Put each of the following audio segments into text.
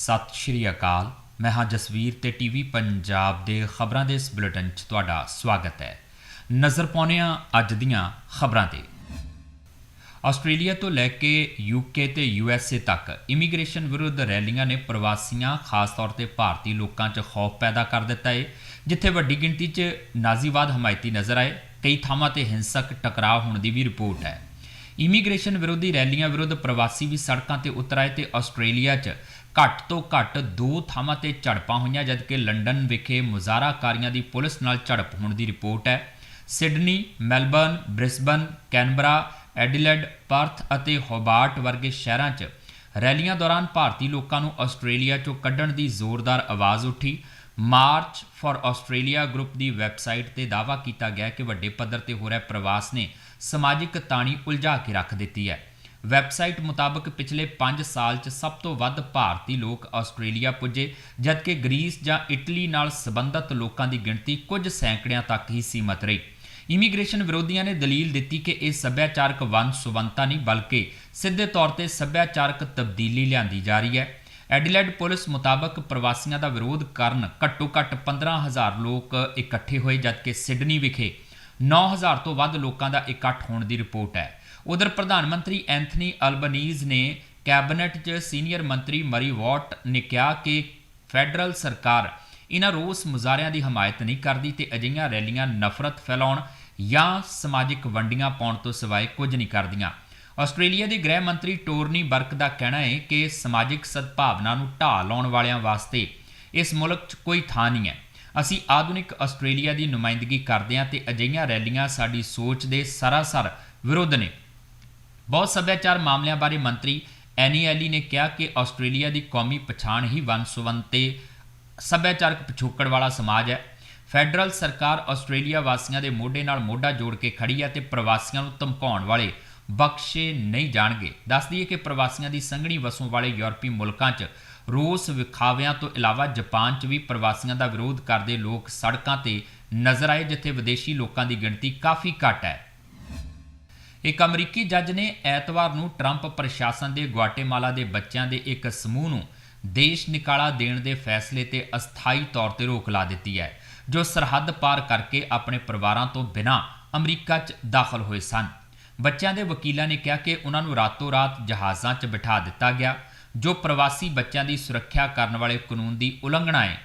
ਸਤਿ ਸ਼੍ਰੀ ਅਕਾਲ। ਮੈਂ ਹਾਂ ਜਸਵੀਰ ਤੇ ਟੀਵੀ ਪੰਜਾਬ ਦੇ ਖਬਰਾਂ ਦੇ ਇਸ ਬੁਲੇਟਿਨ 'ਚ ਤੁਹਾਡਾ ਸਵਾਗਤ ਹੈ। ਨਜ਼ਰ ਪਾਉਂਦੇ ਹਾਂ ਅੱਜ ਦੀਆਂ ਖਬਰਾਂ ਤੇ। ਆਸਟ੍ਰੇਲੀਆ ਤੋਂ ਲੈ ਕੇ ਯੂਕੇ ਤੇ ਯੂਐਸਏ ਤੱਕ ਇਮੀਗ੍ਰੇਸ਼ਨ ਵਿਰੁੱਧ ਰੈਲੀਆਂ ਨੇ ਪ੍ਰਵਾਸੀਆਂ, ਖਾਸ ਤੌਰ ਤੇ ਭਾਰਤੀ ਲੋਕਾਂ 'ਚ ਖੌਫ ਪੈਦਾ ਕਰ ਦਿੱਤਾ ਹੈ ਜਿੱਥੇ ਵੱਡੀ ਗਿਣਤੀ 'ਚ ਨਾਜ਼ੀਵਾਦ ਹਮਾਇਤੀ ਨਜ਼ਰ ਆਏ, ਕਈ ਥਾਵਾਂ ਤੇ ਹਿੰਸਕ ਟਕਰਾਅ ਹੋਣ ਦੀ ਵੀ ਰਿਪੋਰਟ ਹੈ। ਇਮੀਗ੍ਰੇਸ਼ਨ ਵਿਰੋਧੀ ਰੈਲੀਆਂ ਵਿਰੁੱਧ ਪ੍ਰਵਾਸੀ ਵੀ ਸੜਕਾਂ ਤੇ ਉਤਰ ਆਏ ਤੇ ਆਸਟ੍ਰੇਲੀਆ 'ਚ ਘੱਟ ਤੋਂ ਘੱਟ ਦੋ ਥਾਵਾਂ ਤੇ ਝੜਪਾਂ ਹੋਈਆਂ, ਜਦਕਿ ਲੰਡਨ ਵਿਖੇ ਮੁਜ਼ਾਹਰਾਕਾਰੀਆਂ ਦੀ ਪੁਲਿਸ ਨਾਲ ਝੜਪ ਹੋਣ ਦੀ ਰਿਪੋਰਟ ਹੈ। Sydney, Melbourne, Brisbane, Canberra, Adelaide, Perth ਅਤੇ ਹੋਬਾਰਟ ਵਰਗੇ ਸ਼ਹਿਰਾਂ 'ਚ ਰੈਲੀਆਂ ਦੌਰਾਨ ਭਾਰਤੀ ਲੋਕਾਂ ਨੂੰ ਆਸਟ੍ਰੇਲੀਆ 'ਚੋਂ ਕੱਢਣ ਦੀ ਜ਼ੋਰਦਾਰ ਆਵਾਜ਼ ਉੱਠੀ। ਮਾਰਚ ਫਾਰ ਆਸਟ੍ਰੇਲੀਆ ਗਰੁੱਪ ਦੀ ਵੈਬਸਾਈਟ ਤੇ ਦਾਅਵਾ ਕੀਤਾ ਗਿਆ ਕਿ ਵੱਡੇ ਪੱਧਰ ਤੇ ਹੋ ਰਿਹਾ ਪ੍ਰਵਾਸ ਨੇ ਸਮਾਜਿਕ ਤਾਣੀ ਉਲਝਾ ਕੇ ਰੱਖ ਦਿੱਤੀ ਹੈ। ਵੈਬਸਾਈਟ ਮੁਤਾਬਕ ਪਿਛਲੇ 5 ਸਾਲ 'ਚ ਸਭ ਤੋਂ ਵੱਧ ਭਾਰਤੀ ਲੋਕ ਆਸਟ੍ਰੇਲੀਆ ਪੁੱਜੇ, ਜਦਕਿ ਗ੍ਰੀਸ ਜਾਂ ਇਟਲੀ ਨਾਲ ਸੰਬੰਧਿਤ ਲੋਕਾਂ ਦੀ ਗਿਣਤੀ ਕੁਝ ਸੈਂਕੜਿਆਂ ਤੱਕ ਹੀ ਸੀਮਤ ਰਹੀ। ਇਮੀਗ੍ਰੇਸ਼ਨ ਵਿਰੋਧੀਆਂ ਨੇ ਦਲੀਲ ਦਿੱਤੀ ਕਿ ਇਹ ਸੱਭਿਆਚਾਰਕ ਵੰਨ ਸੁਵੰਤਾ ਨਹੀਂ, ਬਲਕਿ ਸਿੱਧੇ ਤੌਰ ਤੇ ਸੱਭਿਆਚਾਰਕ ਤਬਦੀਲੀ ਲਿਆਂਦੀ ਜਾ ਰਹੀ ਹੈ। ਐਡੀਲੇਡ ਪੁਲਿਸ ਮੁਤਾਬਕ ਪ੍ਰਵਾਸੀਆਂ ਦਾ ਵਿਰੋਧ ਕਰਨ ਘੱਟੋ-ਘੱਟ 15000 ਲੋਕ ਇਕੱਠੇ ਹੋਏ, ਜਦਕਿ ਸਿਡਨੀ ਵਿਖੇ 9000 ਤੋਂ ਵੱਧ ਲੋਕਾਂ ਦਾ ਇਕੱਠ ਹੋਣ ਦੀ ਰਿਪੋਰਟ ਹੈ। ਉਧਰ ਪ੍ਰਧਾਨ ਮੰਤਰੀ ਐਂਥਨੀ ਅਲਬਨੀਜ਼ ਨੇ ਕੈਬਨਿਟ 'ਚ ਸੀਨੀਅਰ ਮੰਤਰੀ ਮਰੀ ਵਾਟ ਨੇ ਕਿਹਾ ਕਿ ਫੈਡਰਲ ਸਰਕਾਰ ਇਹਨਾਂ ਰੋਸ ਮੁਜ਼ਾਹਰਿਆਂ ਦੀ ਹਮਾਇਤ ਨਹੀਂ ਕਰਦੀ ਤੇ ਅਜਿਹੀਆਂ ਰੈਲੀਆਂ ਨਫ਼ਰਤ ਫੈਲਾਉਣ ਜਾਂ ਸਮਾਜਿਕ ਵੰਡੀਆਂ ਪਾਉਣ ਤੋਂ ਸਿਵਾਏ ਕੁਝ ਨਹੀਂ ਕਰਦੀਆਂ। ਆਸਟ੍ਰੇਲੀਆ ਦੇ ਗ੍ਰਹਿ ਮੰਤਰੀ ਟੋਰਨੀ ਬਰਕ ਦਾ ਕਹਿਣਾ ਹੈ ਕਿ ਸਮਾਜਿਕ ਸਦਭਾਵਨਾ ਨੂੰ ਢਾਹ ਲਾਉਣ ਵਾਲਿਆਂ ਵਾਸਤੇ ਇਸ ਮੁਲਕ 'ਚ ਕੋਈ ਥਾਂ ਨਹੀਂ ਹੈ। ਅਸੀਂ ਆਧੁਨਿਕ ਆਸਟ੍ਰੇਲੀਆ ਦੀ ਨੁਮਾਇੰਦਗੀ ਕਰਦੇ ਹਾਂ ਤੇ ਅਜਿਹੀਆਂ ਰੈਲੀਆਂ ਸਾਡੀ ਸੋਚ ਦੇ ਸਰਾਸਰ ਵਿਰੁੱਧ ਨੇ। ਬਹੁਤ ਸੱਭਿਆਚਾਰ ਮਾਮਲਿਆਂ ਬਾਰੇ ਮੰਤਰੀ ਐਨੀ ਐਲੀ ਨੇ ਕਿਹਾ ਕਿ ਆਸਟ੍ਰੇਲੀਆ ਦੀ ਕੌਮੀ ਪਛਾਣ ਹੀ ਵੰਨ-ਸੁਵੰਨ ਤੇ ਸੱਭਿਆਚਾਰਕ ਪਿਛੋਕੜ ਵਾਲਾ ਸਮਾਜ ਹੈ। ਫੈਡਰਲ ਸਰਕਾਰ ਆਸਟ੍ਰੇਲੀਆ ਵਾਸੀਆਂ ਦੇ ਮੋਢੇ ਨਾਲ ਮੋਢਾ ਜੋੜ ਕੇ ਖੜੀ ਹੈ ਤੇ ਪ੍ਰਵਾਸੀਆਂ ਨੂੰ ਧਮਕਾਉਣ ਵਾਲੇ ਬਖਸ਼ੇ ਨਹੀਂ ਜਾਣਗੇ। ਦੱਸਦੀ ਹੈ ਕਿ ਪ੍ਰਵਾਸੀਆਂ ਦੀ ਸੰਘਣੀ ਵਸੋਂ ਵਾਲੇ ਯੂਰਪੀ ਮੁਲਕਾਂ 'ਚ ਰੋਸ ਵਿਖਾਵਿਆਂ ਤੋਂ ਇਲਾਵਾ ਜਾਪਾਨ 'ਚ ਵੀ ਪ੍ਰਵਾਸੀਆਂ ਦਾ ਵਿਰੋਧ ਕਰਦੇ ਲੋਕ ਸੜਕਾਂ ਤੇ ਨਜ਼ਰ ਆਏ, ਜਿੱਥੇ ਵਿਦੇਸ਼ੀ ਲੋਕਾਂ ਦੀ ਗਿਣਤੀ ਕਾਫੀ ਘੱਟ ਹੈ। ਇੱਕ ਅਮਰੀਕੀ ਜੱਜ ਨੇ ਐਤਵਾਰ ਨੂੰ ਟਰੰਪ ਪ੍ਰਸ਼ਾਸਨ ਦੇ ਗੁਆਟੇਮਾਲਾ ਦੇ ਬੱਚਿਆਂ ਦੇ ਇੱਕ ਸਮੂਹ ਨੂੰ ਦੇਸ਼ ਨਿਕਾਲਾ ਦੇਣ ਦੇ ਫੈਸਲੇ ਤੇ ਅਸਥਾਈ ਤੌਰ ਤੇ ਰੋਕ ਲਾ ਦਿੱਤੀ ਹੈ, ਜੋ ਸਰਹੱਦ ਪਾਰ ਕਰਕੇ ਆਪਣੇ ਪਰਿਵਾਰਾਂ ਤੋਂ ਬਿਨਾਂ ਅਮਰੀਕਾ 'ਚ ਦਾਖਲ ਹੋਏ ਸਨ। ਬੱਚਿਆਂ ਦੇ ਵਕੀਲਾਂ ਨੇ ਕਿਹਾ ਕਿ ਉਹਨਾਂ ਨੂੰ ਰਾਤੋਂ ਰਾਤ ਜਹਾਜ਼ਾਂ 'ਚ ਬਿਠਾ ਦਿੱਤਾ ਗਿਆ, ਜੋ ਪ੍ਰਵਾਸੀ ਬੱਚਿਆਂ ਦੀ ਸੁਰੱਖਿਆ ਕਰਨ ਵਾਲੇ ਕਾਨੂੰਨ ਦੀ ਉਲੰਘਣਾ ਹੈ।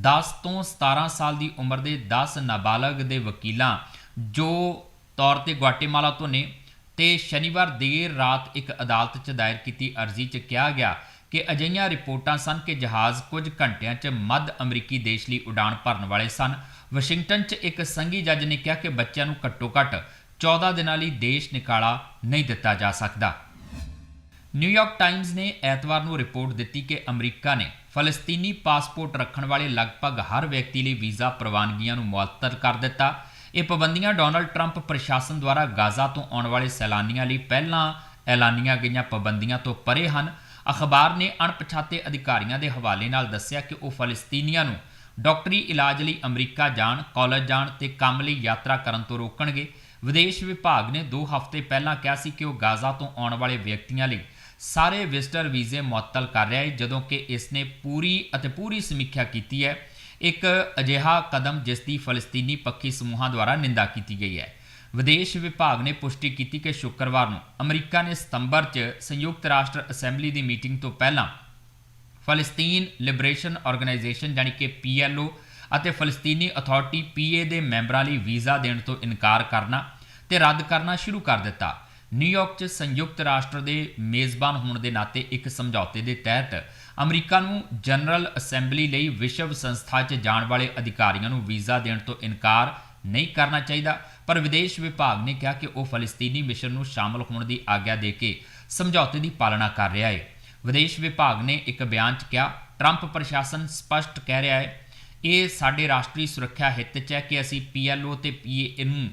10 ਤੋਂ 17 ਸਾਲ ਦੀ ਉਮਰ ਦੇ 10 ਨਾਬਾਲਗ ਦੇ ਵਕੀਲਾਂ ਜੋ ਤੌਰ ਤੇ ਗੁਆਟੇਮਾਲਾ ਤੋਂ ਨੇ ਤੇ ਸ਼ਨੀਵਾਰ ਦੇਰ ਰਾਤ ਇੱਕ ਅਦਾਲਤ 'ਚ ਦਾਇਰ ਕੀਤੀ ਅਰਜ਼ੀ 'ਚ ਕਿਹਾ ਗਿਆ ਕਿ ਅਜਿਹੀਆਂ ਰਿਪੋਰਟਾਂ ਸਨ ਕਿ ਜਹਾਜ਼ ਕੁਝ ਘੰਟਿਆਂ 'ਚ ਮੱਧ ਅਮਰੀਕੀ ਦੇਸ਼ ਲਈ ਉਡਾਣ ਭਰਨ ਵਾਲੇ ਸਨ। ਵਾਸ਼ਿੰਗਟਨ 'ਚ ਇੱਕ ਸੰਘੀ ਜੱਜ ਨੇ ਕਿਹਾ ਕਿ ਬੱਚਿਆਂ ਨੂੰ ਘੱਟੋ-ਘੱਟ 14 ਦਿਨਾਂ ਲਈ ਦੇਸ਼ ਨਿਕਾਲਾ ਨਹੀਂ ਦਿੱਤਾ ਜਾ ਸਕਦਾ। ਨਿਊਯਾਰਕ ਟਾਈਮਜ਼ ਨੇ ਐਤਵਾਰ ਨੂੰ ਰਿਪੋਰਟ ਦਿੱਤੀ ਕਿ ਅਮਰੀਕਾ ਨੇ ਫਲਸਤੀਨੀ ਪਾਸਪੋਰਟ ਰੱਖਣ ਵਾਲੇ ਲਗਭਗ ਹਰ ਵਿਅਕਤੀ ਲਈ ਵੀਜ਼ਾ ਪ੍ਰਵਾਨਗੀਆਂ ਨੂੰ ਮੁਅੱਤਲ ਕਰ ਦਿੱਤਾ। ਇਹ ਪਾਬੰਦੀਆਂ ਡੋਨਲਡ ਟਰੰਪ ਪ੍ਰਸ਼ਾਸਨ ਦੁਆਰਾ ਗਾਜ਼ਾ ਤੋਂ ਆਉਣ ਵਾਲੇ ਸੈਲਾਨੀਆਂ ਲਈ ਪਹਿਲਾਂ ਐਲਾਨੀਆਂ ਗਈਆਂ ਪਾਬੰਦੀਆਂ ਤੋਂ ਪਰੇ ਹਨ। ਅਖਬਾਰ ਨੇ ਅਣਪਛਾਤੇ ਅਧਿਕਾਰੀਆਂ ਦੇ ਹਵਾਲੇ ਨਾਲ ਦੱਸਿਆ ਕਿ ਉਹ ਫਲਸਤੀਨੀਆਂ ਨੂੰ ਡਾਕਟਰੀ ਇਲਾਜ ਲਈ ਅਮਰੀਕਾ ਜਾਣ, ਕਾਲਜ ਜਾਣ ਤੇ ਕੰਮ ਲਈ ਯਾਤਰਾ ਕਰਨ ਤੋਂ ਰੋਕਣਗੇ। ਵਿਦੇਸ਼ ਵਿਭਾਗ ਨੇ 2 ਹਫ਼ਤੇ ਪਹਿਲਾਂ ਕਿਹਾ ਸੀ ਕਿ ਉਹ ਗਾਜ਼ਾ ਤੋਂ ਆਉਣ ਵਾਲੇ ਵਿਅਕਤੀਆਂ ਲਈ ਸਾਰੇ ਵਿਜ਼ਟਰ ਵੀਜ਼ੇ ਮੁਅੱਤਲ ਕਰ ਰਿਹਾ ਹੈ, ਜਦੋਂ ਕਿ ਇਸ ਨੇ ਪੂਰੀ ਅਤੇ ਪੂਰੀ ਸਮੀਖਿਆ ਕੀਤੀ ਹੈ। ਇੱਕ ਅਜਿਹਾ ਕਦਮ ਜਿਸ ਦੀ ਫਲਸਤੀਨੀ ਪੱਖੀ ਸਮੂਹਾਂ ਦੁਆਰਾ ਨਿੰਦਾ ਕੀਤੀ ਗਈ ਹੈ। ਵਿਦੇਸ਼ ਵਿਭਾਗ ਨੇ ਪੁਸ਼ਟੀ ਕੀਤੀ ਕਿ ਸ਼ੁੱਕਰਵਾਰ ਨੂੰ ਅਮਰੀਕਾ ਨੇ ਸਤੰਬਰ 'ਚ ਸੰਯੁਕਤ ਰਾਸ਼ਟਰ ਅਸੈਂਬਲੀ ਦੀ ਮੀਟਿੰਗ ਤੋਂ ਪਹਿਲਾਂ ਫਲਸਤੀਨ ਲਿਬਰੇਸ਼ਨ ਆਰਗੇਨਾਈਜੇਸ਼ਨ ਯਾਨੀ ਕਿ PLO ਅਤੇ ਫਲਸਤੀਨੀ ਅਥਾਰਟੀ PA ਦੇ ਮੈਂਬਰਾਂ ਲਈ ਵੀਜ਼ਾ ਦੇਣ ਤੋਂ ਇਨਕਾਰ ਕਰਨਾ ਤੇ ਰੱਦ ਕਰਨਾ ਸ਼ੁਰੂ ਕਰ ਦਿੱਤਾ। ਨਿਊਯਾਰਕ 'ਚ ਸੰਯੁਕਤ ਰਾਸ਼ਟਰ ਦੇ ਮੇਜ਼ਬਾਨ ਹੋਣ ਦੇ ਨਾਤੇ ਇੱਕ ਸਮਝੌਤੇ ਦੇ ਤਹਿਤ ਅਮਰੀਕਾ ਨੂੰ ਜਨਰਲ ਅਸੈਂਬਲੀ ਲਈ ਵਿਸ਼ਵ ਸੰਸਥਾ 'ਚ ਜਾਣ ਵਾਲੇ ਅਧਿਕਾਰੀਆਂ ਨੂੰ ਵੀਜ਼ਾ ਦੇਣ ਤੋਂ ਇਨਕਾਰ ਨਹੀਂ ਕਰਨਾ ਚਾਹੀਦਾ, ਪਰ ਵਿਦੇਸ਼ ਵਿਭਾਗ ਨੇ ਕਿਹਾ ਕਿ ਉਹ ਫਲਸਤੀਨੀ ਮਿਸ਼ਨ ਨੂੰ ਸ਼ਾਮਲ ਹੋਣ ਦੀ ਆਗਿਆ ਦੇ ਕੇ ਸਮਝੌਤੇ ਦੀ ਪਾਲਣਾ ਕਰ ਰਿਹਾ ਹੈ ਵਿਦੇਸ਼ ਵਿਭਾਗ ਨੇ ਇੱਕ ਬਿਆਨ 'ਚ ਕਿਹਾ, ਟਰੰਪ ਪ੍ਰਸ਼ਾਸਨ ਸਪਸ਼ਟ ਕਹਿ ਰਿਹਾ ਹੈ ਇਹ ਸਾਡੇ ਰਾਸ਼ਟਰੀ ਸੁਰੱਖਿਆ ਹਿੱਤ 'ਚ ਹੈ ਕਿ ਅਸੀਂ PLO ਤੇ PA ਨੂੰ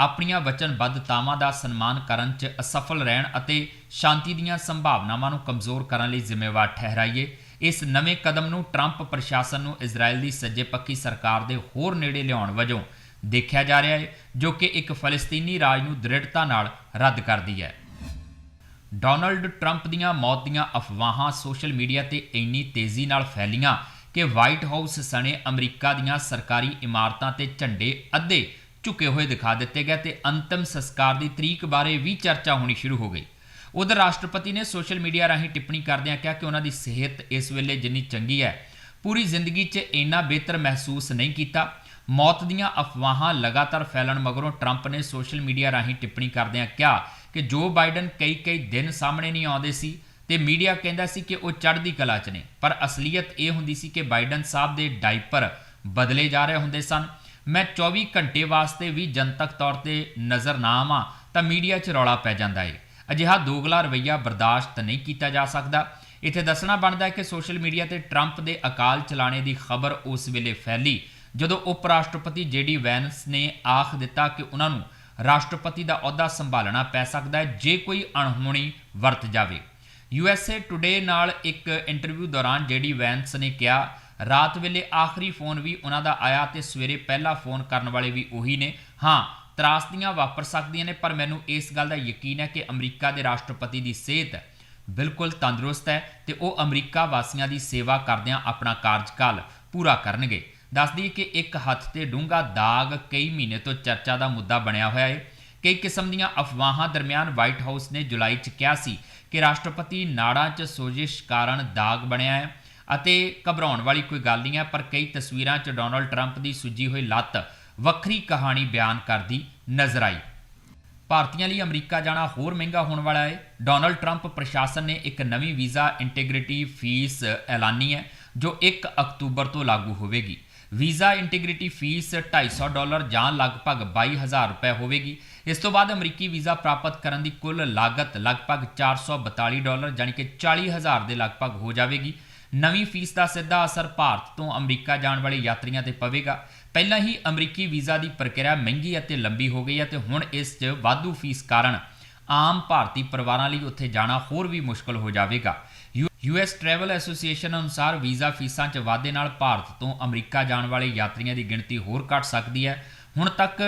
ਆਪਣੀਆਂ ਵਚਨਬੱਧਤਾਵਾਂ ਦਾ ਸਨਮਾਨ ਕਰਨ 'ਚ ਅਸਫਲ ਰਹਿਣ ਅਤੇ ਸ਼ਾਂਤੀ ਦੀਆਂ ਸੰਭਾਵਨਾਵਾਂ ਨੂੰ ਕਮਜ਼ੋਰ ਕਰਨ ਲਈ ਜ਼ਿੰਮੇਵਾਰ ਠਹਿਰਾਈਏ। ਇਸ ਨਵੇਂ ਕਦਮ ਨੂੰ ਟਰੰਪ ਪ੍ਰਸ਼ਾਸਨ ਨੂੰ ਇਜ਼ਰਾਈਲ ਦੀ ਸੱਜੇ ਪੱਖੀ ਸਰਕਾਰ ਦੇ ਹੋਰ ਨੇੜੇ ਲਿਆਉਣ ਵਜੋਂ ਦੇਖਿਆ ਜਾ ਰਿਹਾ ਹੈ, ਜੋ ਕਿ ਇੱਕ ਫਲਸਤੀਨੀ ਰਾਜ ਨੂੰ ਦ੍ਰਿੜਤਾ ਨਾਲ ਰੱਦ ਕਰਦੀ ਹੈ। ਡੋਨਲਡ ਟਰੰਪ ਦੀਆਂ ਮੌਤ ਦੀਆਂ ਅਫਵਾਹਾਂ ਸੋਸ਼ਲ ਮੀਡੀਆ ਤੇ ਇੰਨੀ ਤੇਜ਼ੀ ਨਾਲ ਫੈਲੀਆਂ ਕਿ ਵਾਈਟ ਹਾਊਸ ਸਣੇ ਅਮਰੀਕਾ ਦੀਆਂ ਸਰਕਾਰੀ ਇਮਾਰਤਾਂ ਤੇ ਝੰਡੇ ਅੱਧੇ ਝੁਕੇ ਹੋਏ ਦਿਖਾ ਦਿੱਤੇ ਗਏ ਤੇ ਅੰਤਮ ਸੰਸਕਾਰ ਦੀ ਤਰੀਕ ਬਾਰੇ ਵੀ ਚਰਚਾ ਹੋਣੀ ਸ਼ੁਰੂ ਹੋ ਗਈ। ਉਧਰ ਰਾਸ਼ਟਰਪਤੀ ਨੇ ਸੋਸ਼ਲ ਮੀਡੀਆ ਰਾਹੀਂ ਟਿੱਪਣੀ ਕਰਦਿਆਂ ਕਿਹਾ ਕਿ ਉਹਨਾਂ ਦੀ ਸਿਹਤ ਇਸ ਵੇਲੇ ਜਿੰਨੀ ਚੰਗੀ ਹੈ, ਪੂਰੀ ਜ਼ਿੰਦਗੀ 'ਚ ਇੰਨਾ ਬਿਹਤਰ ਮਹਿਸੂਸ ਨਹੀਂ ਕੀਤਾ। ਮੌਤ ਦੀਆਂ ਅਫਵਾਹਾਂ ਲਗਾਤਾਰ ਫੈਲਣ ਮਗਰੋਂ ਟਰੰਪ ਨੇ ਸੋਸ਼ਲ ਮੀਡੀਆ ਰਾਹੀਂ ਟਿੱਪਣੀ ਕਰਦਿਆਂ ਕਿਹਾ ਕਿ ਜੋ ਬਾਈਡਨ ਕਈ ਕਈ ਦਿਨ ਸਾਹਮਣੇ ਨਹੀਂ ਆਉਂਦੇ ਸੀ ਤੇ ਮੀਡੀਆ ਕਹਿੰਦਾ ਸੀ ਕਿ ਉਹ ਚੜ੍ਹਦੀ ਕਲਾ 'ਚ ਨੇ। ਪਰ ਅਸਲੀਅਤ ਇਹ ਹੁੰਦੀ ਸੀ ਕਿ ਬਾਈਡਨ ਸਾਹਿਬ ਦੇ ਡਾਈਪਰ ਬਦਲੇ ਜਾ ਰਹੇ ਹੁੰਦੇ ਸਨ। ਮੈਂ 24 ਘੰਟੇ ਵਾਸਤੇ ਵੀ ਜਨਤਕ ਤੌਰ ਤੇ ਨਜ਼ਰ ਨਾ ਆਵਾਂ, ਤਾਂ ਮੀਡੀਆ 'ਚ ਰੌਲਾ ਪੈ ਜਾਂਦਾ ਏ। ਅਜਿਹਾ ਦੋਗਲਾ ਰਵੱਈਆ ਬਰਦਾਸ਼ਤ ਨਹੀਂ ਕੀਤਾ ਜਾ ਸਕਦਾ। ਇੱਥੇ ਦੱਸਣਾ ਬਣਦਾ ਹੈ ਕਿ ਸੋਸ਼ਲ ਮੀਡੀਆ ਤੇ ਟਰੰਪ ਦੇ ਅਕਾਲ ਚਲਾਣੇ ਦੀ ਖਬਰ ਉਸ ਵੇਲੇ ਫੈਲੀ, ਜਦੋਂ ਉਪ ਰਾਸ਼ਟਰਪਤੀ ਜੇਡੀ ਵੈਨਸ ਨੇ ਆਖ ਦਿੱਤਾ ਕਿ ਉਹਨਾਂ ਨੂੰ ਰਾਸ਼ਟਰਪਤੀ ਦਾ ਅਹੁਦਾ ਸੰਭਾਲਣਾ ਪੈ ਸਕਦਾ ਹੈ ਜੇ ਕੋਈ ਅਣਹੋਣੀ ਵਰਤ ਜਾਵੇ। USA ਟੁਡੇ ਨਾਲ ਇੱਕ ਇੰਟਰਵਿਊ ਦੌਰਾਨ ਜੇਡੀ ਵੈਨਸ ਨੇ ਕਿਹਾ ਰਾਤ ਵੇਲੇ ਆਖਰੀ ਫੋਨ ਵੀ ਉਹਨਾਂ ਦਾ ਆਇਆ ਤੇ ਸਵੇਰੇ ਪਹਿਲਾ ਫੋਨ ਕਰਨ ਵਾਲੇ ਵੀ ਉਹੀ ਨੇ। ਹਾਂ ਤਰਾਸਦੀਆਂ ਵਾਪਰ ਸਕਦੀਆਂ ਨੇ, ਪਰ ਮੈਨੂੰ ਇਸ ਗੱਲ ਦਾ ਯਕੀਨ ਹੈ ਕਿ ਅਮਰੀਕਾ ਦੇ ਰਾਸ਼ਟਰਪਤੀ ਦੀ ਸਿਹਤ ਬਿਲਕੁਲ ਤੰਦਰੁਸਤ ਹੈ ਤੇ ਉਹ ਅਮਰੀਕਾ ਵਾਸੀਆਂ ਦੀ ਸੇਵਾ ਕਰਦਿਆਂ ਆਪਣਾ ਕਾਰਜਕਾਲ ਪੂਰਾ ਕਰਨਗੇ। ਦੱਸਦੀ ਕਿ ਇੱਕ ਹੱਥ ਤੇ ਡੂੰਘਾ ਦਾਗ ਕਈ ਮਹੀਨੇ ਤੋਂ ਚਰਚਾ ਦਾ ਮੁੱਦਾ ਬਣਿਆ ਹੋਇਆ ਹੈ ਕਈ ਕਿਸਮ ਦੀਆਂ ਅਫਵਾਹਾਂ ਦਰਮਿਆਨ ਵਾਈਟ ਹਾਊਸ ਨੇ ਜੁਲਾਈ 'ਚ ਕਿਹਾ ਸੀ ਕਿ ਰਾਸ਼ਟਰਪਤੀ ਨਾੜਾਂ 'ਚ ਸੋਜਿਸ਼ ਕਾਰਨ ਦਾਗ ਬਣਿਆ ਹੈ। ਅਤੇ ਘਬਰਾਉਣ ਵਾਲੀ ਕੋਈ ਗੱਲ ਨਹੀਂ ਹੈ, ਪਰ ਕਈ ਤਸਵੀਰਾਂ 'ਚ ਡੋਨਲਡ ਟਰੰਪ ਦੀ ਸੁੱਜੀ ਹੋਈ ਲੱਤ ਵੱਖਰੀ ਕਹਾਣੀ ਬਿਆਨ ਕਰਦੀ ਨਜ਼ਰ ਆਈ। ਭਾਰਤੀਆਂ ਲਈ ਅਮਰੀਕਾ ਜਾਣਾ ਹੋਰ ਮਹਿੰਗਾ ਹੋਣ ਵਾਲਾ ਹੈ। ਡੋਨਲਡ ਟਰੰਪ ਪ੍ਰਸ਼ਾਸਨ ਨੇ ਇੱਕ ਨਵੀਂ ਵੀਜ਼ਾ ਇੰਟੀਗ੍ਰਿਟੀ ਫੀਸ ਐਲਾਨੀ ਹੈ, ਜੋ 1 ਅਕਤੂਬਰ ਤੋਂ ਲਾਗੂ ਹੋਵੇਗੀ। ਵੀਜ਼ਾ ਇੰਟੀਗ੍ਰਿਟੀ ਫੀਸ 250 ਡਾਲਰ ਜਾਂ ਲਗਭਗ 22000 ਰੁਪਏ ਹੋਵੇਗੀ। ਇਸ ਤੋਂ ਬਾਅਦ ਅਮਰੀਕੀ ਵੀਜ਼ਾ ਪ੍ਰਾਪਤ ਕਰਨ ਦੀ ਕੁੱਲ ਲਾਗਤ ਲਗਭਗ 442 ਡਾਲਰ ਯਾਨੀ ਕਿ 40000 ਦੇ ਲਗਭਗ ਹੋ ਜਾਵੇਗੀ। ਨਵੀਂ ਫੀਸ ਦਾ ਸਿੱਧਾ ਅਸਰ ਭਾਰਤ ਤੋਂ ਅਮਰੀਕਾ ਜਾਣ ਵਾਲੇ ਯਾਤਰੀਆਂ ਤੇ ਪਵੇਗਾ। ਪਹਿਲਾਂ ਹੀ ਅਮਰੀਕੀ ਵੀਜ਼ਾ ਦੀ ਪ੍ਰਕਿਰਿਆ ਮਹਿੰਗੀ ਅਤੇ ਲੰਬੀ ਹੋ ਗਈ ਹੈ ਤੇ ਹੁਣ ਇਸ 'ਚ ਵਾਧੂ ਫੀਸ ਕਾਰਨ ਆਮ ਭਾਰਤੀ ਪਰਿਵਾਰਾਂ ਲਈ ਉੱਥੇ ਜਾਣਾ ਹੋਰ ਵੀ ਮੁਸ਼ਕਲ ਹੋ ਜਾਵੇਗਾ। ਯੂਐਸ ਟਰੈਵਲ ਐਸੋਸੀਏਸ਼ਨ ਅਨੁਸਾਰ ਵੀਜ਼ਾ ਫੀਸਾਂ 'ਚ ਵਾਧੇ ਨਾਲ ਭਾਰਤ ਤੋਂ ਅਮਰੀਕਾ ਜਾਣ ਵਾਲੇ ਯਾਤਰੀਆਂ ਦੀ ਗਿਣਤੀ ਹੋਰ ਘਟ ਸਕਦੀ ਹੈ। ਹੁਣ ਤੱਕ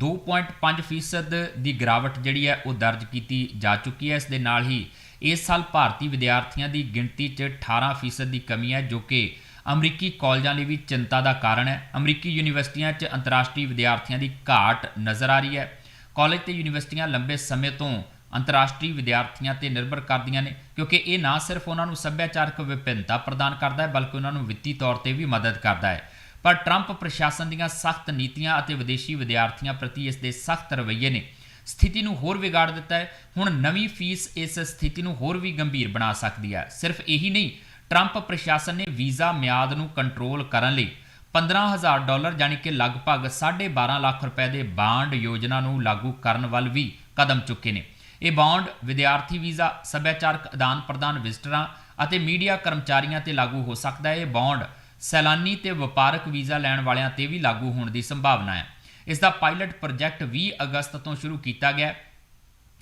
2.5% ਦੀ ਗਿਰਾਵਟ ਜਿਹੜੀ ਹੈ ਉਹ ਦਰਜ ਕੀਤੀ ਜਾ ਚੁੱਕੀ ਹੈ। ਇਸ ਦੇ ਨਾਲ ਹੀ ਇਸ ਸਾਲ ਭਾਰਤੀ ਵਿਦਿਆਰਥੀਆਂ ਦੀ ਗਿਣਤੀ 'ਚ 18% ਦੀ ਕਮੀ ਹੈ, ਜੋ ਕਿ ਅਮਰੀਕੀ ਕਾਲਜਾਂ ਲਈ ਵੀ ਚਿੰਤਾ ਦਾ ਕਾਰਨ ਹੈ। ਅਮਰੀਕੀ ਯੂਨੀਵਰਸਿਟੀਆਂ 'ਚ ਅੰਤਰਰਾਸ਼ਟਰੀ ਵਿਦਿਆਰਥੀਆਂ ਦੀ ਘਾਟ ਨਜ਼ਰ ਆ ਰਹੀ ਹੈ। ਕਾਲਜ ਤੇ ਯੂਨੀਵਰਸਿਟੀਆਂ ਲੰਬੇ ਸਮੇਂ ਤੋਂ ਅੰਤਰਰਾਸ਼ਟਰੀ ਵਿਦਿਆਰਥੀਆਂ ਤੇ ਨਿਰਭਰ ਕਰਦੀਆਂ ਨੇ, ਕਿਉਂਕਿ ਇਹ ਨਾ ਸਿਰਫ ਉਹਨਾਂ ਨੂੰ ਸੱਭਿਆਚਾਰਕ ਵਿਭਿੰਨਤਾ ਪ੍ਰਦਾਨ ਕਰਦਾ ਹੈ, ਬਲਕਿ ਉਹਨਾਂ ਨੂੰ ਵਿੱਤੀ ਤੌਰ ਤੇ ਵੀ ਮਦਦ ਕਰਦਾ ਹੈ। ਪਰ ਟਰੰਪ ਪ੍ਰਸ਼ਾਸਨ ਦੀਆਂ ਸਖਤ ਨੀਤੀਆਂ ਅਤੇ ਵਿਦੇਸ਼ੀ ਵਿਦਿਆਰਥੀਆਂ ਪ੍ਰਤੀ ਇਸ ਦੇ ਸਖਤ ਰਵੱਈਏ ਨੇ। ਸਥਿਤੀ ਨੂੰ ਹੋਰ ਵਿਗਾੜ ਦਿੱਤਾ ਹੈ। ਹੁਣ ਨਵੀਂ ਫੀਸ ਇਸ ਸਥਿਤੀ ਨੂੰ ਹੋਰ ਵੀ ਗੰਭੀਰ ਬਣਾ ਸਕਦੀ ਹੈ। ਸਿਰਫ ਇਹੀ ਨਹੀਂ, ਟਰੰਪ ਪ੍ਰਸ਼ਾਸਨ ਨੇ ਵੀਜ਼ਾ ਮਿਆਦ ਨੂੰ ਕੰਟਰੋਲ ਕਰਨ ਲਈ 15000 ਡਾਲਰ ਯਾਨੀ ਕਿ ਲਗਭਗ 12.5 ਲੱਖ ਰੁਪਏ ਦੇ ਬਾਂਡ ਯੋਜਨਾ ਨੂੰ ਲਾਗੂ ਕਰਨ ਵੱਲ ਵੀ ਕਦਮ ਚੁੱਕੇ ਨੇ। ਇਹ ਬਾਂਡ ਵਿਦਿਆਰਥੀ ਵੀਜ਼ਾ, ਸੱਭਿਆਚਾਰਕ ਆਦਾਨ ਪ੍ਰਦਾਨ ਵਿਜ਼ਟਰਾਂ ਅਤੇ ਮੀਡੀਆ ਕਰਮਚਾਰੀਆਂ ਤੇ ਲਾਗੂ ਹੋ ਸਕਦਾ ਹੈ। ਇਹ ਬਾਂਡ ਸੈਲਾਨੀ ਤੇ ਵਪਾਰਕ ਵੀਜ਼ਾ ਲੈਣ ਵਾਲਿਆਂ ਤੇ ਵੀ ਲਾਗੂ ਹੋਣ ਦੀ ਸੰਭਾਵਨਾ ਹੈ। ਇਸ ਦਾ ਪਾਇਲਟ ਪ੍ਰੋਜੈਕਟ 20 ਅਗਸਤ ਤੋਂ ਸ਼ੁਰੂ ਕੀਤਾ ਗਿਆ ਹੈ।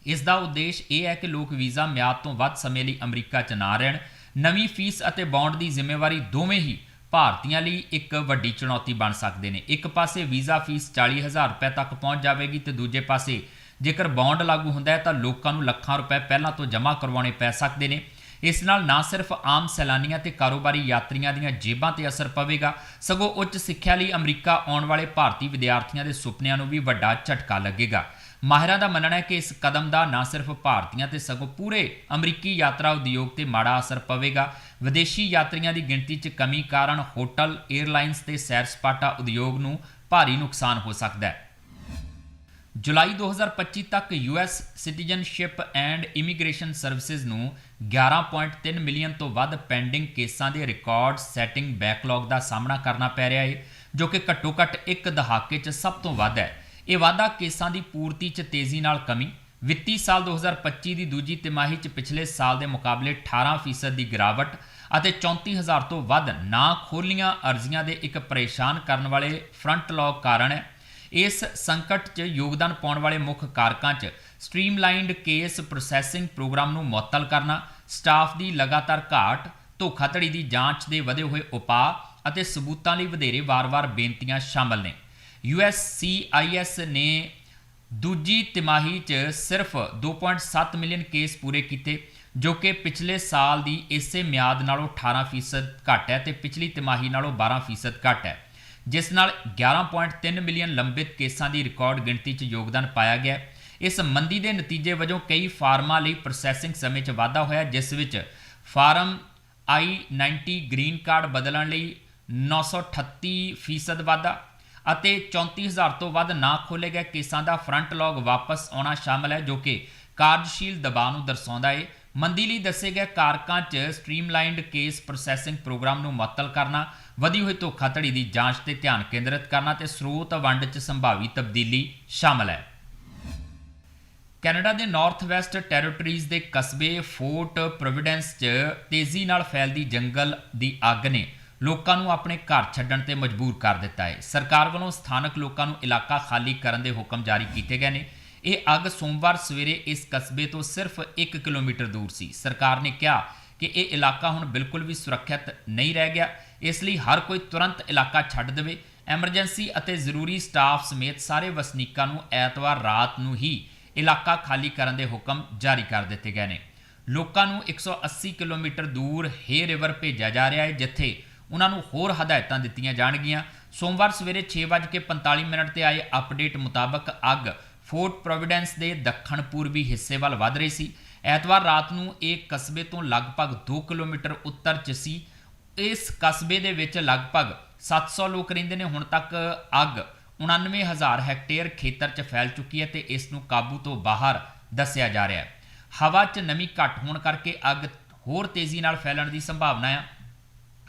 ਇਸ ਦਾ ਉਦੇਸ਼ ਇਹ ਹੈ ਕਿ ਲੋਕ ਵੀਜ਼ਾ ਮਿਆਦ ਤੋਂ ਵੱਧ ਸਮੇਂ ਲਈ ਅਮਰੀਕਾ 'ਚ ਨਾ ਰਹਿਣ। ਨਵੀਂ ਫੀਸ ਅਤੇ ਬੌਂਡ ਦੀ ਜ਼ਿੰਮੇਵਾਰੀ ਦੋਵੇਂ ਹੀ ਭਾਰਤੀਆਂ ਲਈ ਇੱਕ ਵੱਡੀ ਚੁਣੌਤੀ ਬਣ ਸਕਦੇ ਨੇ। ਇੱਕ ਪਾਸੇ ਵੀਜ਼ਾ ਫੀਸ 40000 ਰੁਪਏ ਤੱਕ ਪਹੁੰਚ ਜਾਵੇਗੀ ਤੇ ਦੂਜੇ ਪਾਸੇ ਜੇਕਰ ਬੌਂਡ ਲਾਗੂ ਹੁੰਦਾ ਹੈ ਤਾਂ ਲੋਕਾਂ ਨੂੰ ਲੱਖਾਂ ਰੁਪਏ ਪਹਿਲਾਂ ਤੋਂ ਜਮ੍ਹਾਂ ਕਰਵਾਉਣੇ ਪੈ ਸਕਦੇ ਨੇ। ਇਸ ਨਾਲ ਨਾ ਸਿਰਫ ਆਮ ਸੈਲਾਨੀਆਂ ਤੇ ਕਾਰੋਬਾਰੀ ਯਾਤਰੀਆਂ ਦੀਆਂ ਜੇਬਾਂ ਤੇ ਅਸਰ ਪਵੇਗਾ, ਸਗੋਂ ਉੱਚ ਸਿੱਖਿਆ ਲਈ ਅਮਰੀਕਾ ਆਉਣ ਵਾਲੇ ਭਾਰਤੀ ਵਿਦਿਆਰਥੀਆਂ ਦੇ ਸੁਪਨਿਆਂ ਨੂੰ ਵੀ ਵੱਡਾ ਝਟਕਾ ਲੱਗੇਗਾ। ਮਾਹਿਰਾਂ ਦਾ ਮੰਨਣਾ ਹੈ ਕਿ ਇਸ ਕਦਮ ਦਾ ਨਾ ਸਿਰਫ ਭਾਰਤੀਆਂ ਤੇ ਸਗੋਂ ਪੂਰੇ ਅਮਰੀਕੀ ਯਾਤਰਾ ਉਦਯੋਗ ਤੇ ਮਾੜਾ ਅਸਰ ਪਵੇਗਾ। ਵਿਦੇਸ਼ੀ ਯਾਤਰੀਆਂ ਦੀ ਗਿਣਤੀ 'ਚ ਕਮੀ ਕਾਰਨ ਹੋਟਲ 에ਅਰਲਾਈਨਸ ਤੇ ਸੈਰ ਸਪਾਟਾ ਉਦਯੋਗ ਨੂੰ ਭਾਰੀ ਨੁਕਸਾਨ ਹੋ ਸਕਦਾ ਹੈ। ਜੁਲਾਈ 2025 ਤੱਕ US citizenship and immigration services ਨੂੰ 11.3 ਮਿਲੀਅਨ ਤੋਂ ਵੱਧ ਪੈਂਡਿੰਗ ਕੇਸਾਂ ਦੇ ਰਿਕਾਰਡ ਸੈਟਿੰਗ ਬੈਕਲੌਗ ਦਾ ਸਾਹਮਣਾ ਕਰਨਾ ਪੈ ਰਿਹਾ ਹੈ ਜੋ ਕਿ ਘੱਟੋ-ਘੱਟ ਇੱਕ ਦਹਾਕੇ 'ਚ ਸਭ ਤੋਂ ਵੱਧ ਹੈ। ਇਹ ਵਾਧਾ ਕੇਸਾਂ ਦੀ ਪੂਰਤੀ 'ਚ ਤੇਜ਼ੀ ਨਾਲ ਕਮੀ। ਵਿੱਤੀ ਸਾਲ 2025 ਦੀ ਦੂਜੀ ਤਿਮਾਹੀ 'ਚ ਪਿਛਲੇ ਸਾਲ ਦੇ ਮੁਕਾਬਲੇ 18% ਦੀ ਗਿਰਾਵਟ ਅਤੇ 34000 ਤੋਂ ਵੱਧ ਨਾ ਖੋਲੀਆਂ ਅਰਜ਼ੀਆਂ ਦੇ ਇੱਕ ਪਰੇਸ਼ਾਨ ਕਰਨ ਵਾਲੇ ਫਰੰਟ ਲੌਗ ਕਾਰਨ ਹੈ। ਇਸ ਸੰਕਟ 'ਚ ਯੋਗਦਾਨ ਪਾਉਣ ਵਾਲੇ ਮੁੱਖ ਕਾਰਕਾਂ 'ਚ ਸਟ੍ਰੀਮਲਾਈਨਡ ਕੇਸ ਪ੍ਰੋਸੈਸਿੰਗ ਪ੍ਰੋਗਰਾਮ ਨੂੰ ਮੁਅੱਤਲ ਕਰਨਾ, ਸਟਾਫ ਦੀ ਲਗਾਤਾਰ ਘਾਟ, ਧੋਖਾਧੜੀ ਦੀ ਜਾਂਚ ਦੇ ਵਧੇ ਹੋਏ ਉਪਾਅ ਅਤੇ ਸਬੂਤਾਂ ਲਈ ਵਧੇਰੇ ਵਾਰ-ਵਾਰ ਬੇਨਤੀਆਂ ਸ਼ਾਮਲ ਨੇ। USCIS ਨੇ ਦੂਜੀ ਤਿਮਾਹੀ 'ਚ ਸਿਰਫ 2.7 ਮਿਲੀਅਨ ਕੇਸ ਪੂਰੇ ਕੀਤੇ, ਜੋ ਕਿ ਪਿਛਲੇ ਸਾਲ ਦੀ ਇਸੇ ਮਿਆਦ ਨਾਲੋਂ 18% ਘੱਟ ਹੈ ਤੇ ਪਿਛਲੀ ਤਿਮਾਹੀ ਨਾਲੋਂ 12% ਘੱਟ ਹੈ। ਜਿਸ ਨਾਲ 11.3 ਮਿਲੀਅਨ ਲੰਬਿਤ ਕੇਸਾਂ ਦੀ ਰਿਕਾਰਡ ਗਿਣਤੀ 'ਚ ਯੋਗਦਾਨ ਪਾਇਆ ਗਿਆ। ਇਸ ਮੰਦੀ ਦੇ ਨਤੀਜੇ ਵਜੋਂ ਕਈ ਫਾਰਮਾਂ ਲਈ ਪ੍ਰੋਸੈਸਿੰਗ ਸਮੇਂ 'ਚ ਵਾਧਾ ਹੋਇਆ, ਜਿਸ ਵਿੱਚ ਫਾਰਮ I90 ਗ੍ਰੀਨ ਕਾਰਡ ਬਦਲਣ ਲਈ 938 ਫੀਸਦ ਵਾਧਾ ਅਤੇ 34000 ਤੋਂ ਵੱਧ ਨਾ ਖੋਲੇ ਗਏ ਕੇਸਾਂ ਦਾ ਫਰੰਟ ਲੌਗ ਵਾਪਸ ਆਉਣਾ ਸ਼ਾਮਲ ਹੈ, ਜੋ ਕਿ ਕਾਰਜਸ਼ੀਲ ਦਬਾਅ ਨੂੰ ਦਰਸਾਉਂਦਾ ਹੈ ਮੰਦੀ ਲਈ ਦੱਸੇ ਗਏ ਕਾਰਕਾਂ 'ਚ ਸਟ੍ਰੀਮਲਾਈਨਡ ਕੇਸ ਪ੍ਰੋਸੈਸਿੰਗ ਪ੍ਰੋਗਰਾਮ ਨੂੰ ਮੁਅੱਤਲ ਕਰਨਾ, ਵਧੀ ਹੋਈ ਧੋਖਾਧੜੀ ਦੀ ਜਾਂਚ ਤੇ ਧਿਆਨ ਕੇਂਦਰਿਤ ਕਰਨਾ ਤੇ ਸਰੋਤ ਵੰਡ 'ਚ ਸੰਭਾਵੀ ਤਬਦੀਲੀ ਸ਼ਾਮਲ ਹੈ। ਕੈਨੇਡਾ ਦੇ ਨਾਰਥ ਵੈਸਟ ਟੈਰੀਟਰੀਜ਼ ਦੇ ਕਸਬੇ ਫੋਰਟ ਪ੍ਰੋਵਿਡੈਂਸ 'ਚ ਤੇਜ਼ੀ ਨਾਲ ਫੈਲਦੀ ਜੰਗਲ ਦੀ ਅੱਗ ਨੇ ਲੋਕਾਂ ਨੂੰ ਆਪਣੇ ਘਰ ਛੱਡਣ ਤੇ ਮਜਬੂਰ ਕਰ ਦਿੱਤਾ ਹੈ। ਸਰਕਾਰ ਵੱਲੋਂ ਸਥਾਨਕ ਲੋਕਾਂ ਨੂੰ ਇਲਾਕਾ ਖਾਲੀ ਕਰਨ ਦੇ ਹੁਕਮ ਜਾਰੀ ਕੀਤੇ ਗਏ ਨੇ। ਇਹ ਅੱਗ ਸੋਮਵਾਰ ਸਵੇਰੇ ਇਸ ਕਸਬੇ ਤੋਂ ਸਿਰਫ 1 ਕਿਲੋਮੀਟਰ ਦੂਰ ਸੀ। ਸਰਕਾਰ ਨੇ ਕਿਹਾ ਕਿ ਇਹ ਇਲਾਕਾ ਹੁਣ ਬਿਲਕੁਲ ਵੀ ਸੁਰੱਖਿਅਤ ਨਹੀਂ ਰਹਿ ਗਿਆ। ਇਸ ਲਈ ਹਰ ਕੋਈ ਤੁਰੰਤ ਇਲਾਕਾ ਛੱਡ ਦੇਵੇ। ਐਮਰਜੈਂਸੀ ਅਤੇ ਜ਼ਰੂਰੀ ਸਟਾਫ ਸਮੇਤ ਸਾਰੇ ਵਸਨੀਕਾਂ ਨੂੰ ਐਤਵਾਰ ਰਾਤ ਨੂੰ ਹੀ ਇਲਾਕਾ ਖਾਲੀ ਕਰਨ ਦੇ ਹੁਕਮ ਜਾਰੀ ਕਰ ਦਿੱਤੇ ਗਏ ਨੇ। ਲੋਕਾਂ ਨੂੰ 180 ਕਿਲੋਮੀਟਰ ਦੂਰ ਹੇ ਰਿਵਰ ਭੇਜਿਆ ਜਾ ਰਿਹਾ ਹੈ, ਜਿੱਥੇ ਉਹਨਾਂ ਨੂੰ ਹੋਰ ਹਦਾਇਤਾਂ ਦਿੱਤੀਆਂ ਜਾਣਗੀਆਂ। ਸੋਮਵਾਰ ਸਵੇਰੇ 6:45 ਮਿੰਟ ਤੇ ਆਏ ਅਪਡੇਟ ਮੁਤਾਬਕ ਅੱਗ ਫੋਰਟ ਪ੍ਰੋਵਿਡੈਂਸ ਦੇ ਦੱਖਣ ਪੂਰਬੀ ਹਿੱਸੇ ਵੱਲ ਵਧ ਰਹੀ ਸੀ। ਐਤਵਾਰ ਰਾਤ ਨੂੰ ਇਹ ਕਸਬੇ ਤੋਂ ਲਗਭਗ 2 ਕਿਲੋਮੀਟਰ ਉੱਤਰ 'ਚ ਸੀ। ਇਸ ਕਸਬੇ ਦੇ ਵਿੱਚ ਲਗਭਗ 700 ਲੋਕ ਰਹਿੰਦੇ ਨੇ। ਹੁਣ ਤੱਕ ਅੱਗ 99000 ਹੈਕਟੇਅਰ ਖੇਤਰ 'ਚ ਫੈਲ ਚੁੱਕੀ ਹੈ ਤੇ ਇਸ ਨੂੰ ਕਾਬੂ ਤੋਂ ਬਾਹਰ ਦੱਸਿਆ ਜਾ ਰਿਹਾ ਹੈ। ਹਵਾ 'ਚ ਨਮੀ ਘੱਟ ਹੋਣ ਕਰਕੇ ਅੱਗ ਹੋਰ ਤੇਜ਼ੀ ਨਾਲ ਫੈਲਣ ਦੀ ਸੰਭਾਵਨਾ ਹੈ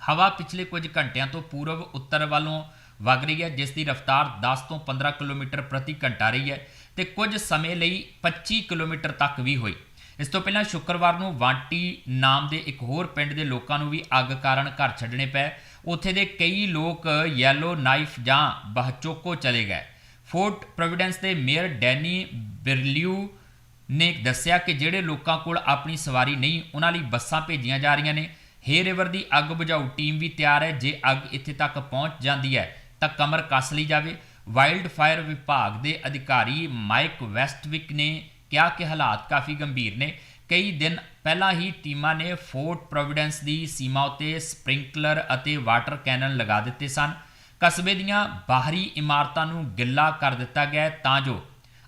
ਹਵਾ ਪਿਛਲੇ ਕੁਝ ਘੰਟਿਆਂ ਤੋਂ ਪੂਰਬ ਉੱਤਰ ਵੱਲੋਂ ਵਗ ਰਹੀ ਹੈ, ਜਿਸ ਦੀ ਰਫ਼ਤਾਰ 10 ਤੋਂ 15 ਕਿਲੋਮੀਟਰ ਪ੍ਰਤੀ ਘੰਟਾ ਰਹੀ ਹੈ। ਤੇ ਕੁਝ ਸਮੇਂ ਲਈ 25 ਕਿਲੋਮੀਟਰ ਤੱਕ ਵੀ ਹੋਈ। ਇਸ ਤੋਂ ਪਹਿਲਾਂ ਸ਼ੁੱਕਰਵਾਰ ਨੂੰ ਵਾਂਟੀ ਨਾਮ ਦੇ ਇੱਕ ਹੋਰ ਪਿੰਡ ਦੇ ਲੋਕਾਂ ਨੂੰ ਵੀ ਅੱਗ ਕਾਰਨ ਘਰ ਛੱਡਣੇ ਪਏ। ਉੱਥੇ ਦੇ ਕਈ ਲੋਕ ਯੈਲੋ ਨਾਈਫ ਜਾਂ ਬਹਚੋਕੋ ਚਲੇ ਗਏ। ਫੋਰਟ ਪ੍ਰੋਵਿਡੈਂਸ ਦੇ ਮੇਅਰ ਡੈਨੀ ਬਿਰਲਿਊ ਨੇ ਦੱਸਿਆ ਕਿ ਜਿਹੜੇ ਲੋਕਾਂ ਕੋਲ ਆਪਣੀ ਸਵਾਰੀ ਨਹੀਂ, ਉਹਨਾਂ ਲਈ ਬੱਸਾਂ ਭੇਜੀਆਂ ਜਾ ਰਹੀਆਂ ਨੇ। ਹੇ ਰਿਵਰ ਦੀ ਅੱਗ ਬੁਝਾਊ ਟੀਮ ਵੀ ਤਿਆਰ ਹੈ। ਜੇ ਅੱਗ ਇੱਥੇ ਤੱਕ ਪਹੁੰਚ ਜਾਂਦੀ ਹੈ, ਤਾਂ ਕਮਰ ਕੱਸ ਲਈ ਜਾਵੇ। ਵਾਈਲਡ ਫਾਇਰ ਵਿਭਾਗ ਦੇ ਅਧਿਕਾਰੀ ਮਾਈਕ ਵੈਸਟਵਿਕ ਨੇ ਕਿਹਾ ਕਿ ਹਾਲਾਤ ਕਾਫੀ ਗੰਭੀਰ ਨੇ। ਕਈ ਦਿਨ ਪਹਿਲਾਂ ਹੀ ਟੀਮਾਂ ਨੇ ਫੋਰਟ ਪ੍ਰੋਵਿਡੈਂਸ ਦੀ ਸੀਮਾ ਉਤੇ ਸਪ੍ਰਿੰਕਲਰ ਅਤੇ ਵਾਟਰ ਕੈਨਨ ਲਗਾ ਦਿੱਤੇ ਸਨ। ਕਸਬੇ ਦੀਆਂ ਬਾਹਰੀ ਇਮਾਰਤਾਂ ਨੂੰ ਗਿੱਲਾ ਕਰ ਦਿੱਤਾ ਗਿਆ ਤਾਂ ਜੋ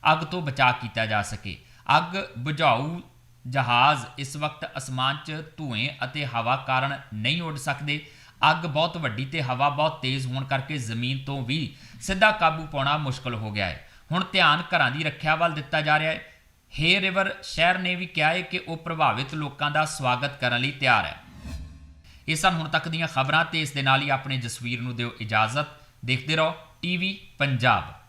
ਅੱਗ ਤੋਂ ਬਚਾਅ ਕੀਤਾ ਜਾ ਸਕੇ। ਅੱਗ ਬੁਝਾਊ ਜਹਾਜ਼ ਇਸ ਵਕਤ ਅਸਮਾਨ 'ਚ ਧੂਏ ਅਤੇ ਹਵਾ ਕਾਰਨ ਨਹੀਂ ਉੱਡ ਸਕਦੇ। ਅੱਗ ਬਹੁਤ ਵੱਡੀ ਤੇ ਹਵਾ ਬਹੁਤ ਤੇਜ਼ ਹੋਣ ਕਰਕੇ ਜ਼ਮੀਨ ਤੋਂ ਵੀ ਸਿੱਧਾ ਕਾਬੂ ਪਾਉਣਾ ਮੁਸ਼ਕਲ ਹੋ ਗਿਆ ਹੈ। ਹੁਣ ਧਿਆਨ ਘਰਾਂ ਦੀ ਰੱਖਿਆ ਵੱਲ ਦਿੱਤਾ ਜਾ ਰਿਹਾ ਹੈ। ਹੇ ਰਿਵਰ, ਸ਼ਹਿਰ ਨੇ ਵੀ ਕਿਹਾ ਹੈ ਕਿ ਉਹ ਪ੍ਰਭਾਵਿਤ ਲੋਕਾਂ ਦਾ ਸਵਾਗਤ ਕਰਨ ਲਈ ਤਿਆਰ ਹੈ। ਇਹ ਸਨ ਹੁਣ ਤੱਕ ਦੀਆਂ ਖਬਰਾਂ ਤੇ ਇਸ ਦੇ ਨਾਲ ਹੀ ਆਪਣੇ ਜਸਵੀਰ ਨੂੰ ਦਿਓ ਇਜਾਜ਼ਤ। ਦੇਖਦੇ ਰਹੋ, ਟੀਵੀ ਪੰਜਾਬ।